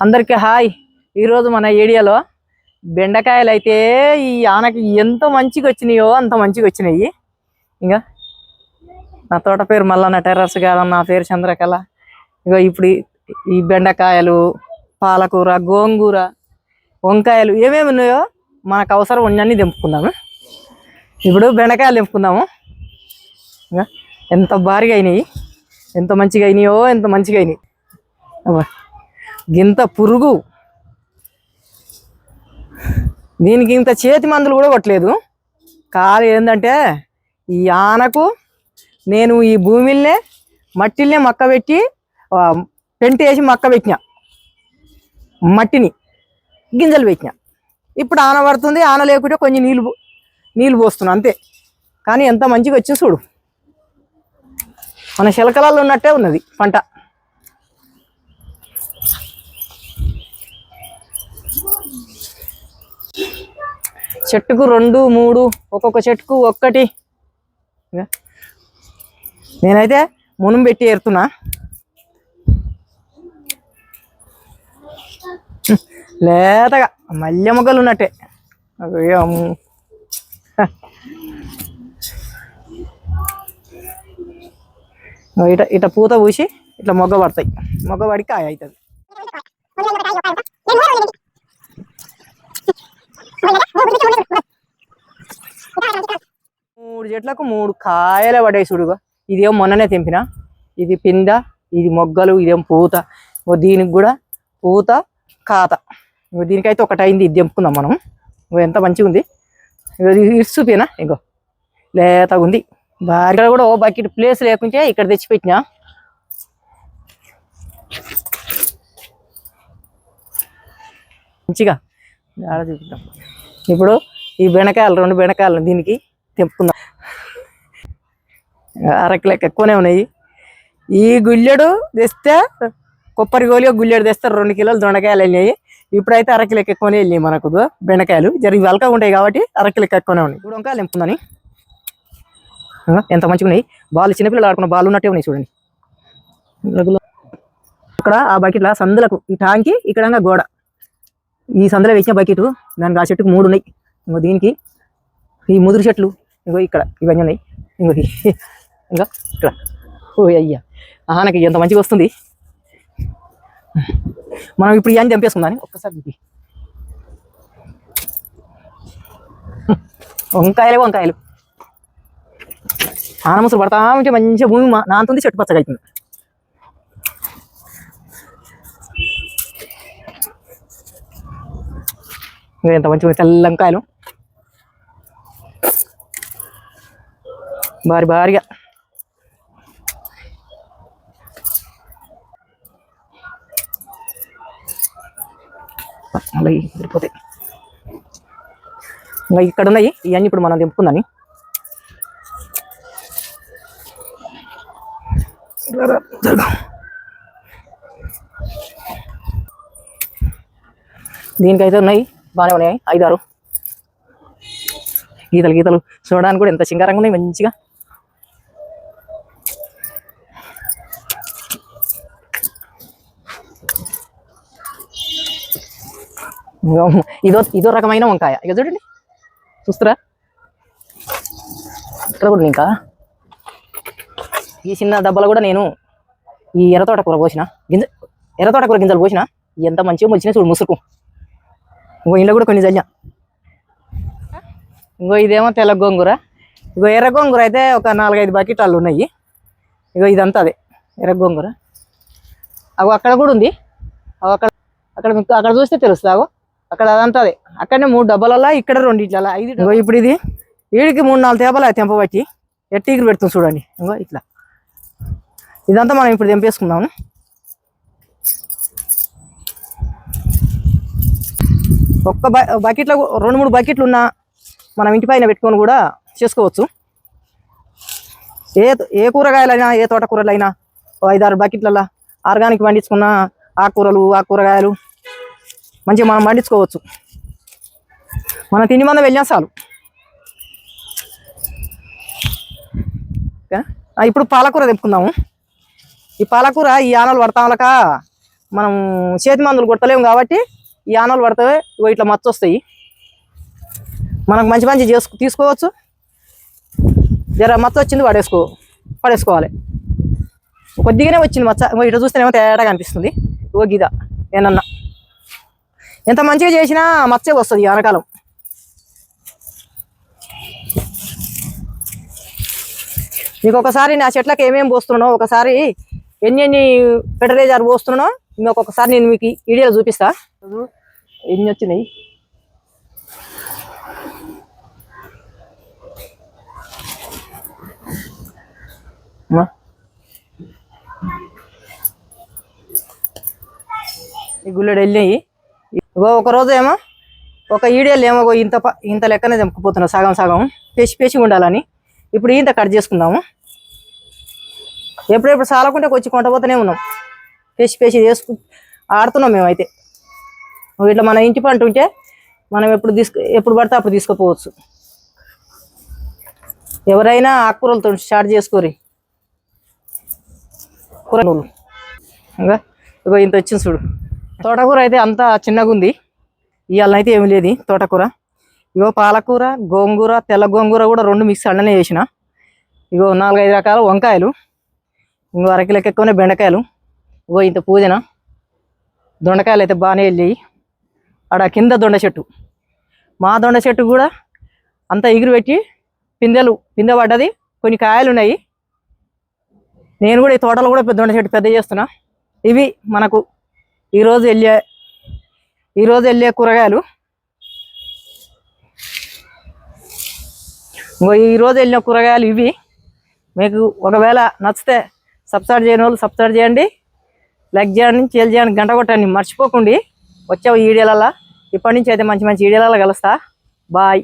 అందరికీ హాయ్. ఈరోజు మన ఏరియాలో బెండకాయలు అయితే ఈ ఆనకి ఎంత మంచిగా వచ్చినాయో అంత మంచిగా వచ్చినాయి. ఇంకా నా తోట పేరు మల్లన్న టెర్రస్ గార్డెన్ నా పేరు చంద్రకళ. ఇగో ఇప్పుడు ఈ- బెండకాయలు పాలకూర గోంగూర వంకాయలు ఏమేమి ఉన్నాయో మనకు అవసరం ఉన్నన్ని తెంపుకుందాము. ఇప్పుడు బెండకాయలు తెంపుకుందాము. ఇంకా ఎంత భారీగా అయినాయి ఎంత మంచిగా అయినాయో ఎంత మంచిగా అయినాయి. గింత పురుగు. దీనికి ఇంత చేతి మందులు కూడా కొట్టలేదు. కాదు ఏంటంటే ఈ ఆనకు నేను ఈ భూమిల్నే మట్టిల్నే మక్క పెట్టి పెంట వేసి మక్క పెట్టిన మట్టిని గింజలు పెట్టిన. ఇప్పుడు ఆన పడుతుంది ఆన లేకుంటే కొంచెం నీళ్ళు నీళ్ళు పోస్తున్నా అంతే. కానీ ఎంత మంచిగా వచ్చి చూడు. మన శిలకలలో ఉన్నట్టే ఉన్నది పంట. చెట్టుకు రెండు మూడు ఒక్కొక్క చెట్టుకు ఒక్కటి. నేనైతే మునం పెట్టి ఏరుతున్నా. లేతగా మల్లె మొగ్గలు ఉన్నట్టే. ఇట ఇట పూత పూసి ఇట్లా మొగ్గ పడతాయి. మొగ్గ పడి కాయ అవుతుంది మూడు చెట్లకు మూడు కాయలు పడ్డాయి చూడుగా ఇదేం మొన్ననే తెంపిన? ఇది పింద ఇది మొగ్గలు ఇదేం పూత. ఓ దీనికి కూడా పూత కాత. దీనికైతే ఒకటి అయింది ఇది తెంపుకుందాం మనం. ఎంత మంచిగా ఉంది. ఇగో ఇంకో. లేతగా ఉంది. బాగా ఇక్కడ కూడా ఓ బకెట్ ప్లేస్ లేకుంటే ఇక్కడ తెచ్చిపెట్టినా మంచిగా. ఆడ చూపిద్దాం. ఇప్పుడు ఈ బెండకాయలు రెండు బెండకాయలు దీనికి తెంపుకుందాం. అరకిలోకి ఎక్కువనే ఉన్నాయి. ఈ గుల్లెడు తెస్తే కొబ్బరి గోలి గుళ్ళెడు గుల్లెడు తెస్తే రెండు కిలోలు దొండకాయలు వెళ్ళినాయి. ఇప్పుడైతే అరకిలోకి ఎక్కువనే వెళ్ళినాయి మనకు బెండకాయలు. జరిగి వెలకగా ఉంటాయి కాబట్టి అరకిలోకి ఎక్కువనే ఉన్నాయి. ఇప్పుడు వంకాయలు ఎంపుందని ఎంత మంచిగా ఉన్నాయి. బాల్ చిన్నపిల్లలు ఆడుకున్న బాల్ ఉన్నట్టే ఉన్నాయి చూడండి. ఇక్కడ ఆ బకెట్ల సందులకు ఈ టాంకి ఇక్కడ గోడ. ఈ సందులో వేసిన బకెట్ దానికి ఆ చెట్టుకు మూడు ఉన్నాయి. ఇంకో దీనికి ఈ ముదురు చెట్లు ఇంకో ఇక్కడ ఇవన్నీ ఉన్నాయి. ఇంకో ఇంకా ఇక్కడ ఓ అయ్యా. ఆనకి ఎంత మంచిగా వస్తుంది. మనం ఇప్పుడు ఇవన్నీ చంపేసుకుందాని ఒక్కసారి చూపి. వంకాయలే వంకాయలు. ఆనముసులు పడతా ఉంటే మంచిగా భూమి మా- నాంతుంది చెట్టు పచ్చగా అవుతుంది. ఎంత మంచిగా తెల్ల వంకాయలు. భారీ భారీగా. అలాగే సరిపోతాయి ఇంకా ఇక్కడ ఉన్నాయి ఇవన్నీ ఇప్పుడు మనం తెంపుకుందని. దీనికైతే ఉన్నాయి బాగానే ఉన్నాయి ఐదారు. గీతలు గీతలు. చూడడానికి కూడా ఎంత సింగారంగా ఉన్నాయి మంచిగా. ఇదో ఇదో రకమైన వంకాయ. ఇక చూడండి. చూస్తారా? ఇక్కడ కూడా ఇంకా. ఈ చిన్న డబ్బాలో కూడా నేను ఈ ఎర్రతోట కూర పోసిన గింజ ఎర్రతోట కూర గింజలు పోసిన ఎంత మంచిగా మొలిచినాయి చూడు ముసురుకు. ఇంకో ఇంట్లో కూడా కొన్ని చల్లా ఇంకో ఇదేమో తెల్ల గోంగూర. ఇగో ఎర్ర గోంగూర అయితే ఒక నాలుగైదు బకెట్లు ఉన్నాయి. ఇగో ఇదంతా అదే. ఎర్ర గోంగూర. అగో అక్కడ కూడా ఉంది. అగో అక్కడ అక్కడ మీకు అక్కడ చూస్తే తెలుస్తుంది. అగో. అక్కడ అదంతా అదే. అక్కడనే మూడు డబ్బాలలో ఇక్కడ రెండు ఇట్లా ఐదు ఇప్పుడు ఇది. వీడికి మూడు నాలుగు తేపలు తెంపబట్టి ఎట్టికి పెడుతుంది చూడండి. ఇంకో ఇట్లా. ఇదంతా మనం ఇప్పుడు తెంపేసుకుందాము ఒక్క బకెట్లో రెండు మూడు బకెట్లు ఉన్నా మనం ఇంటి పైన పెట్టుకొని కూడా చేసుకోవచ్చు. ఏ ఏ కూరగాయలైనా ఏ తోటకూరలైనా ఐదారు బకెట్లలో ఆర్గానిక్ పండించుకున్న ఆకుకూరలు ఆకుకూరగాయలు మంచిగా మనం పండించుకోవచ్చు. మన తిండి మందం వెళ్ళినా చాలు. ఓకే? ఇప్పుడు పాలకూర తెప్పుకుందాము ఈ పాలకూర ఈ ఆనలు పడతాంలక మనం చేతి మందులు కొడతలేము కాబట్టి ఈ ఆనలు పడితే ఇట్లా మచ్చ వస్తాయి. మనకు మంచి మంచి చేసుకు తీసుకోవచ్చు. జర మచ్చ వచ్చింది పడేసుకో పడేసుకోవాలి. కొద్దిగానే వచ్చింది మచ్చ. ఇగో చూస్తేనేమో తేడా అనిపిస్తుంది ఓ గీద ఏనన్నా. ఎంత మంచిగా చేసినా మచ్చే వస్తుంది ఈ ఆనకాలం. మీకు ఒకసారి నా చెట్లకు ఏమేమి పోస్తున్నానో ఒకసారి ఎన్ని ఎన్ని ఫెర్టిలైజర్ పోస్తున్నానో ఒకసారి నేను మీకు ఈ వీడియోలో చూపిస్తా. ఎన్ని వచ్చినాయి? ఈ గుల్లెడు వెళ్ళినాయి ఇగో ఒక రోజు ఏమో ఒక ఈడియల్ ఏమో ఇంత ఇంత లెక్కనే తెంపుకుపోతున్నా సగం సగం. పేసి పేసి ఉండాలని. ఇప్పుడు ఇంత కట్ చేసుకుందాము. ఎప్పుడెప్పుడు సాలకుంటే వచ్చి కొంటపోతూనే ఉన్నాం. పేసి పేసి చేసుకు ఆడుతున్నాం మేమైతే ఇట్లా మన ఇంటి పంట ఉంటే మనం ఎప్పుడు తీసుకు ఎప్పుడు పడితే అప్పుడు తీసుకుపోవచ్చు. ఎవరైనా ఆకుకూరలతో స్టార్ట్ చేసుకోరి. కూరలు. ఇంకా ఇగో ఇంత వచ్చింది చూడు. తోటకూర అయితే అంత చిన్నగా ఉంది ఇవాళ అయితే ఏమి లేదు తోటకూర. ఇగో పాలకూర గోంగూర తెల్ల గోంగూర కూడా రెండు మిక్స్ అన్ననే చేసిన. ఇగో నాలుగైదు రకాల వంకాయలు ఇంకో అరకిలోకి ఎక్కువనే బెండకాయలు. ఇగో ఇంత పూజన. దొండకాయలు అయితే బాగానే వెళ్ళాయి ఆడ కింద దొండ చెట్టు. మా దొండ చెట్టు కూడా అంతా ఎగురు పెట్టి పిందెలు పిందె పడ్డది. కొన్ని కాయలు ఉన్నాయి. నేను కూడా ఈ తోటలో కూడా పెద్ద దొండ చెట్టు పెద్ద చేస్తున్నా. ఇవి మనకు ఈరోజు వెళ్ళే ఈరోజు వెళ్ళే కూరగాయలు. ఇంకో ఈరోజు వెళ్ళిన కూరగాయలు ఇవి. మీకు ఒకవేళ నచ్చితే సబ్స్క్రైబ్ చేయని వాళ్ళు సబ్స్క్రైబ్ చేయండి. లైక్ చేయండి షేర్ చేయండి గంట కొట్టండి. మర్చిపోకండి. వచ్చావు వీడియోలలో ఇప్పటి నుంచి అయితే మంచి మంచి ఈడియాలలో కలుస్తా. బాయ్.